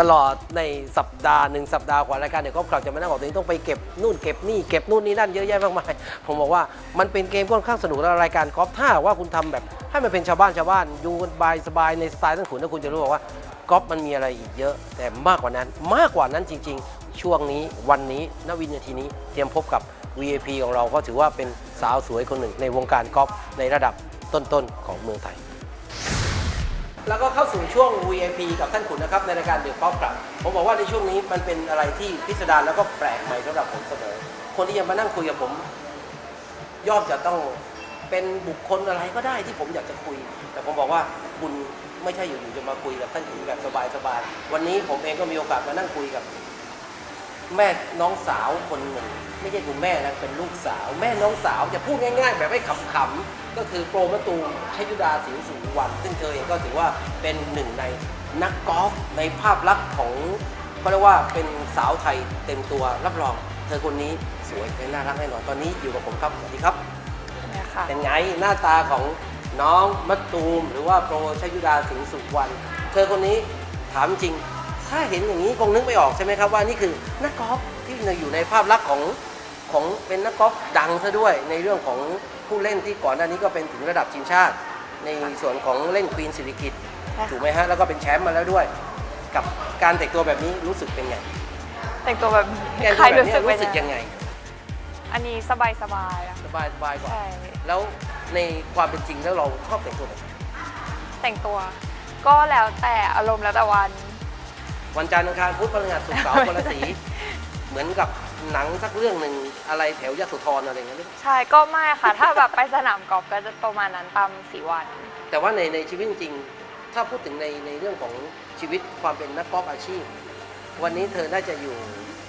ตลอดในสัปดาห์หนึ่งสัปดาห์กว่ารายการเด็กกอล์ฟคลับจะมานั่งบอกตัวเองต้องไปเก็บนู่นเก็บนี่เก็บนู่นนี่นั่นเยอะแยะมากมายผมบอกว่ามันเป็นเกมค่อนข้างสนุกแล้วรายการกอล์ฟถ้าว่าคุณทำแบบให้มันเป็นชาวบ้านชาวบ้านอยู่กันบายสบายในสไตล์ท่านขุนถ้าคุณจะรู้บอกว่ากอล์ฟมันมีอะไรอีกเยอะ แต่มากกว่านั้นมากกว่านั้นจริง ๆ ช่วงนี้วันนี้ณวินาทีนี้เตรียมพบกับ VIP ของเราก็ถือว่าเป็นสาวสวยคนหนึ่งในวงการกอล์ฟในระดับต้นๆของเมืองไทย แล้วก็เข้าสู่ช่วง VIP กับท่านขุนนะครับในรายการเดือดป๊อปครับผมบอกว่าในช่วงนี้มันเป็นอะไรที่พิสดารแล้วก็แปลกใหม่สำหรับผมเสมอคนที่จะมานั่งคุยกับผม ย่อมจะต้องเป็นบุคคลอะไรก็ได้ที่ผมอยากจะคุย แต่ผมบอกว่าคุณไม่ใช่อยู่ๆจะมาคุยกับท่านขุนแบบสบายๆวันนี้ผมเองก็มีโอกาสมานั่งคุยกับ แม่น้องสาวคนหนึ่งไม่ใช่คุณแม่นะเป็นลูกสาว แม่น้องสาวจะพูดง่ายๆ แบบให้ขำๆก็คือโปรมะตูมชยุดาสิงห์สุวรรณซึ่งเธอเองก็ถือว่าเป็นหนึ่งในนักกอล์ฟในภาพลักษณ์ของก็เรียกว่าเป็นสาวไทยเต็มตัวรับรอง เธอคนนี้สวยและน่ารักแน่นอนตอนนี้อยู่กับผมครับสวัสดีครับเนี่ยค่ะเป็นไงหน้าตาของน้องมะตูม หรือว่าโปรชยุดาสิงห์สุวรรณเธอคนนี้ถามจริง ถ้าเห็นอย่างนี้คงนึกไม่ออกใช่ไหมครับว่านี่คือนักกอล์ฟที่อยู่ในภาพลักษณ์ของของเป็นนักกอล์ฟดังซะด้วยในเรื่องของผู้เล่นที่ก่อนหน้านี้ก็เป็นถึงระดับทีมชาติ ในส่วนของเล่นควีนสิริกิตใช่ค่ะถูกไหมฮะแล้วก็เป็นแชมป์มาแล้วด้วย กับการแต่งตัวแบบนี้รู้สึกเป็นไงแต่งตัวแบบแต่งใคตัวรแบบรู้นี้สึกรู้สึกเป็นยังไง อันนี้สบายสบายๆอะสบายสบายกว่าใช่แล้วในความเป็นจริงแล้วเราชอบแต่งตัวแบบไหนแต่งตัว ก็แล้วแต่อารมณ์แล้วแต่วัน วันจันทร์อังคารพุธพฤหัสศุกร์เสาร์คนละสี เหมือนกับหนังสักเรื่องหนึ่งอะไรแถวยโสธรอะไรอย่างเงี้ยหรือใช่ก็ไม่ค่ะ ถ้าแบบไปสนามกอล์ฟก็จะประมาณนั้นตามสีวัน แต่ว่าในในชีวิตจริงๆถ้าพูดถึงในในเรื่องของชีวิตความเป็นนักกอล์ฟอาชีพ วันนี้เธอน่าจะอยู่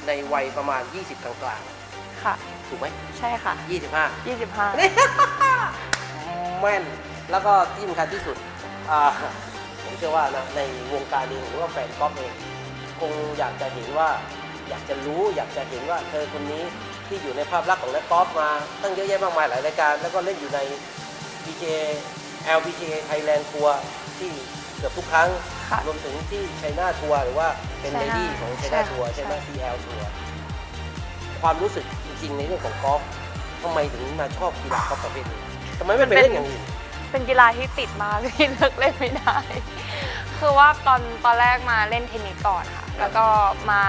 ในวัยประมาณ 20 กลางค่ะ ๆถูกไหมใช่ค่ะ 25 25 นี่ แม่น แล้วก็ที่สำคัญที่สุดอ่าผมเชื่อว่านะในวงการเองหรือว่าแฟนกอล์ฟเอง คงอยากจะเห็นว่า อยากจะรู้อยากจะเห็นว่าเธอคนนี้ที่อยู่ในภาพลักษณ์ของนักกอล์ฟมาตั้งเยอะแยะมากมายหลายรายการ แล้วก็เล่นอยู่ใน PGA LPGA Thailand ทัวร์ที่เกือบทุกครั้ง ค่ะรวมถึงที่ไชน่าทัวร์หรือว่าเป็นเล China ดี้ของไชใช่น่าค่ะทัวร์ใช่ไหม ใช่ CL ทัวร์ความรู้สึกจริงๆในเรื่องของกอล์ฟทำไมถึงมาชอบกีฬากอล์ฟประเภทนี้ทำไมไม่ไปเล่นอย่างอื่น เป็นกีฬาที่ติดมาก ที่เลิกเล่นไม่ได้ คือว่าตอนตอนแรกมาเล่นเทนนิสก่อนค่ะ แล้วก็มา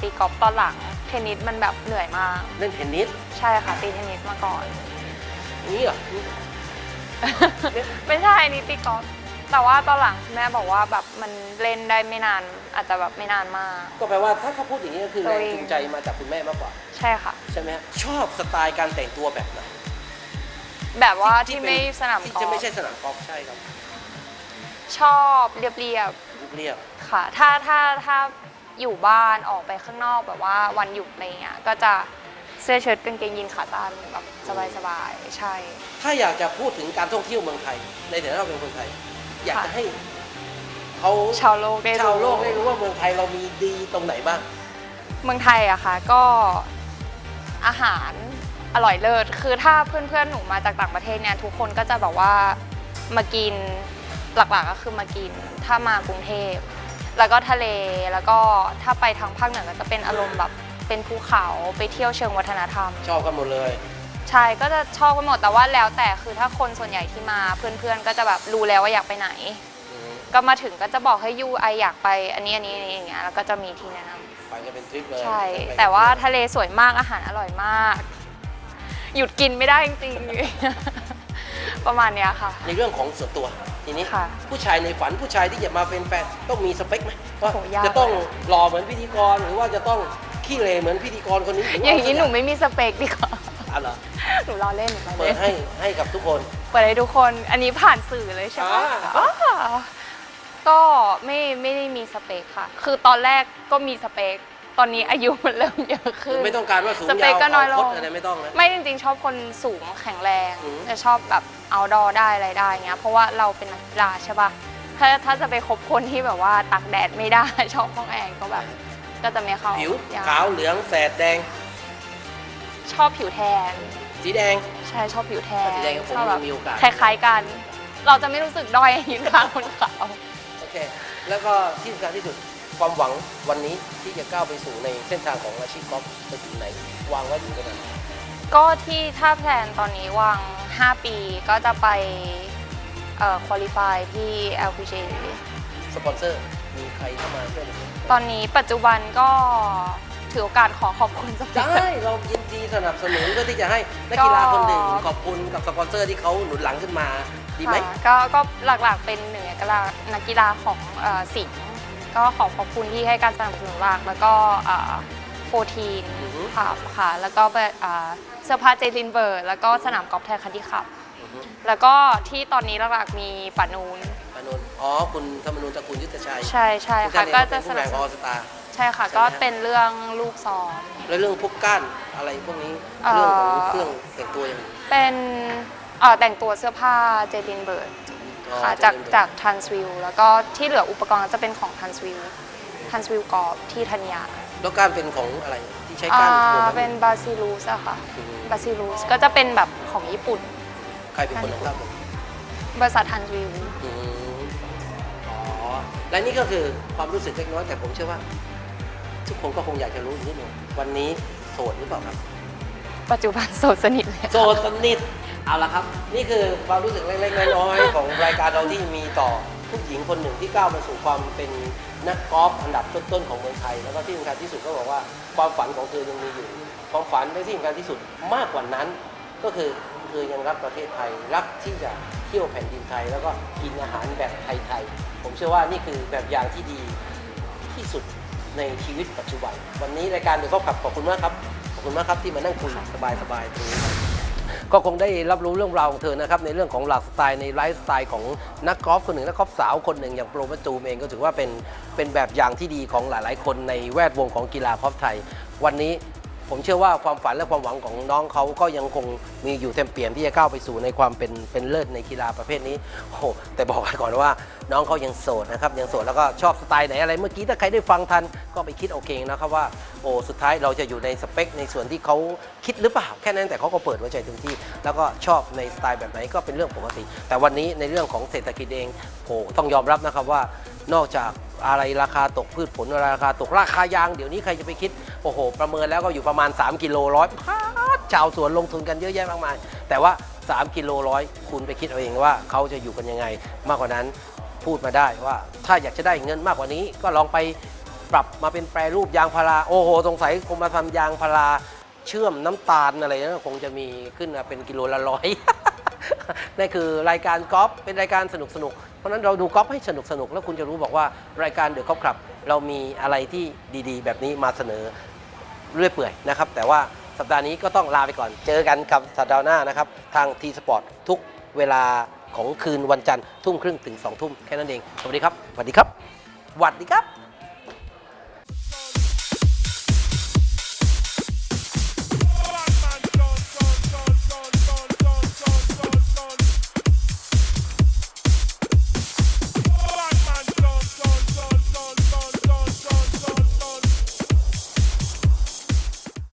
ตีกอล์ฟตอนหลัง เทนนิสมันแบบเหนื่อยมาก เล่นเทนนิสใช่ค่ะ ตีเทนนิสมาก่อน นี่เหรอ ไม่ใช่อันนี้ตีกอล์ฟแต่ว่าตอนหลังคุณแม่บอกว่าแบบมันเล่นได้ไม่นานอาจจะแบบไม่นานมาก ก็แปลว่าถ้าเขาพูดอย่างนี้ก็คือตัแรวงเองจูงใจมาจากคุณแม่มากกว่า ใช่ค่ะ ใช่ไหมฮะชอบสไตล์การแต่งตัวแบบไหนแบบว่าที่เป็นไม่สนามที่กอจะล์ไม่ฟใช่สนามกอล์ฟใช่ครับชอบเรียบเรียบๆค่ะ ถ้าถ้าถ้า อยู่บ้านออกไปข้างนอกแบบว่าวันหยุดอะไรเงี้ยก็จะเสื้อเชิ้ตกางเกงยีนขาสั้นแบบสบายๆใช่ ถ้าอยากจะพูดถึงการท่องเที่ยวเมืองไทย ในฐานะเราเป็นคนไทย อยากค่ะจะให้เขาชาวโลกได้รู้ชาวโลกได้รู้ว่าเมืองไทยเรามีดีตรงไหนบ้าง เมืองไทยอะค่ะก็อาหารอร่อยเลิศ คือถ้าเพื่อนๆ หนูมาจากต่างประเทศเนี่ยทุกคนก็จะแบบว่ามากินหลักๆก็คือมากิน ถ้ามากรุงเทพ แล้วก็ทะเลแล้วก็ถ้าไปทางภาคเหนือก็จะเป็นอารมณ์แบบเป็นภูเขาไปเที่ยวเชิงวัฒนธรรม ชอบกันหมดเลยใช่ก็จะชอบกันหมดแต่ว่าแล้วแต่คือถ้าคนส่วนใหญ่ที่มาเพื่อนๆ ก็จะแบบรู้แล้วว่าอยากไปไหน อืมก็มาถึงก็จะบอกให้ยูไออยากไปอันนี้อันนี้อันนี้อย่างเงี้ยแล้วก็จะมีที่แนะนำไปกันเป็นทริปเลยใช่ ไปกันแต่ว่าทะเลสวยมากอาหารอร่อยมาก หยุดกินไม่ได้จริงๆ ประมาณเนี้ยค่ะ ในเรื่องของส่วนตัว ทีนี้ค่ะผู้ชายในฝันผู้ชายที่จะมาเป็นแฟนต้องมีสเปคไหมว่าโหยาก จะต้องหล่อเหมือนพิธีกรหรือว่าจะต้องขี้เหร่เหมือนพิธีกรคนนี้หรืว่อย่างนี้หนูไม่มีสเปคดีกว่า อะเหรอหนูรอเล่นหนูรอเปิเล่ดน ให้ให้กับทุกคน เปิดให้ทุกคน อันนี้ผ่านสื่อเลยใช่ปะอ่าอ่าก็ไม่ไม่ได้มีสเปคค่ะ คือตอนแรกก็มีสเปค ตอนนี้อายุมันเริ่มเยอะขึ้น ไม่ต้องการว่าสูงสเปยาควก็น้อยลงขาวคดอะไรไม่ต้องนะ ไม่จริงๆ ชอบคนสูงแข็งแรงอืม จะชอบแบบเอาดอได้อะไรได้เงี้ยเพราะว่าเราเป็นนักกีฬาใช่ปะถ้าถ้าจะไปคบคนที่แบบว่าตักแดดไม่ได้ ชอบห้องแอร์ก็แบบ ก็จะไม่เข้าผิวอยกขาวเหลืองแสดแดง ชอบผิวแทน สีแดง ใช่ชอบผิวแทนถ้าสีแดงกับผมชอบแบบมีโอกาส คล้ายๆกัน เราจะไม่รู้สึกด้อยยืนข้างคนขาว โอเค แล้วก็ที่สำคัญที่สุด ความหวังวันนี้ที่จะก้าวไปสู่ในเส้นทางของอาชีพกอล์ฟไปถึงไหน วางไว้ถึงขนาดไหนก็ที่ถ้าแพลนตอนนี้วาง 5 ปีก็จะไปเอ่อคุริฟายที่ LPGA สปอนเซอร์มีใครเข้ามาช่วยไหมตอนนี้ปัจจุบันก็ถือโอกาสขอขอบคุณสปอนเซอได้ร์ เรายินดีสนับสนุนเพื่อที่จะให้นักกีฬาก็คนหนึ่งขอบคุณกับสปอนเซอร์ที่เขาหนุนหลังขึ้นมาดีไหม ค่ะก็ก็หลักๆเป็นหนึ่งในกีฬานักกีฬาของเอ่อสิงห์ ก็ขอขอบคุณที่ให้การสนับสนุนหลักแล้วก็โฟทีนอือฮึค่ะค่ะ แล้วก็แบบอ่าเสื้อผ้าเจลินเบิร์ดแล้วก็สนามกอล์ฟไทยคันที่ขับอือฮึแล้วก็ที่ตอนนี้หลักๆมีปานูนปานนท์อ๋อ คุณธรรมนูญตระกูลยุทธชัย ใช่ใช่ซึ่งค่ะท่านเองก็ก็จะเป็นสผู้นัแข่บงสอนุอนสตาใช่ค่ะใช่ไหมก็เป็นเรื่องลูกซ้อม แล้วเรื่องพวกก้านอะไรพวกนี้เอ่อเรื่องของเครื่องแต่งตัวอย่างเป็นเอ่อแต่งตัวเสื้อผ้าเจลินเบิร์ดอ๋อ ค่ะจะจากเป็นจากทันสวิลแล้วก็ที่เหลืออุปกรณ์ก็จะเป็นของทันสวิลทันสวิลกอล์ฟที่ธัญญาแล้วก้านเป็นของอะไรที่ใช้อ่าก้านรวมกัเป็นบาซิลูสอะค่ะอืมบาซิลูสก็จะเป็นแบบของญี่ปุ่น ใครเป็นคนทำผมบริษัททันสวิลอืมอ๋อและนี่ก็คือความรู้สึกเล็กน้อยแต่ผมเชื่อว่า ทุกคนก็คงอยากจะรู้อีกนิดหนึงวันนี้โสดหรือเปล่าครับ ปัจจุบันโสดสนิทเลยโสดสนิท เอาละครับ นี่คือความรู้สึกเล็กๆน้อยๆของรายการเราที่มีต่อผู้หญิงคนหนึ่งที่ก้าวมาสู่ความเป็นนักกอล์ฟอันดับต้นๆของเมืองไทย แล้วก็ที่สำคัญที่สุดก็บอกว่าความฝันของเธอยังมีอยู่ ความฝันและที่สำคัญที่สุดมากกว่านั้น ก็คือเธอยังรักประเทศไทย รักที่จะเที่ยวแผ่นดินไทย แล้วก็กินอาหารแบบไทยๆผมเชื่อว่านี่คือแบบอย่างที่ดีที่สุดในชีวิตปัจจุบัน วันนี้รายการเดี๋ยวก็ขับขอบคุณมากครับขอบคุณมากครับที่มานั่งคุยสบายๆตรงนี้ ก็คงได้รับรู้เรื่องราวของเธอนะครับในเรื่องของหลักสไตล์ในไลฟ์สไตล์ของนักกอล์ฟคนหนึ่งนักกอล์ฟสาวคนหนึ่งอย่างโปรประจูมเองก็ถือว่าเป็นเป็นแบบอย่างที่ดีของหลาย ๆ คนในแวดวงของกีฬากอล์ฟไทย วันนี้ ผมเชื่อว่าความฝันและความหวังของน้องเขาก็ยังคงมีอยู่เต็มเปี่ยมที่จะก้าวไปสู่ในความเป็นเป็นเลิศในกีฬาประเภทนี้โอ้โหแต่บอกไว้ก่อนว่าน้องเขายังโสดนะครับยังโสดแล้วก็ชอบสไตล์ไหนอะไรเมื่อกี้ถ้าใครได้ฟังทันก็ไปคิดเอาเองนะครับว่าโอ้สุดท้ายเราจะอยู่ในสเปคในส่วนที่เขาคิดหรือเปล่าแค่นั้นแต่เขาก็เปิดหัวใจเต็มที่ แล้วก็ชอบในสไตล์แบบไหนก็เป็นเรื่องปกติ แต่วันนี้ในเรื่องของเศรษฐกิจเองโอ้ต้องยอมรับนะครับว่านอกจากอะไรราคาตกพืชผลราคาตกราคายางเดี๋ยวนี้ใครจะไปคิด โอ้โห ประเมินแล้วก็อยู่ประมาณ 3 กิโลร้อยพาชาวสวนลงทุนกันเยอะแยะมากมาย แต่ว่า 3 กิโลร้อยคุณไปคิดเอาเองว่าเขาจะอยู่กันยังไง มากกว่านั้นพูดมาได้ว่า ถ้าอยากจะได้เงินมากกว่านี้ ก็ลองไปปรับมาเป็นแปรรูปยางพาราโอ้โหสงสัยคงมาทำยางพาราเชื่อมน้ำตาลอะไรนะคงจะมีขึ้นมาเป็นกิโลละร้อยนั่นคือรายการกอล์ฟเป็นรายการสนุกสนุก เพราะนั้นเราดูกอล์ฟให้สนุกสนุกแล้วคุณจะรู้บอกว่ารายการเดอะกอล์ฟคลับ เรามีอะไรที่ดีๆ แบบนี้มาเสนอเรื่อยเปื่อยนะครับ แต่ว่าสัปดาห์นี้ก็ต้องลาไปก่อน เจอกันกับสัปดาห์หน้านะครับ ทางทีสปอร์ตทุกเวลาของคืนวันจันทร์ทุ่มครึ่งถึง2ทุ่มแค่นั้นเอง สวัสดีครับ สวัสดีครับสวัสดีครับ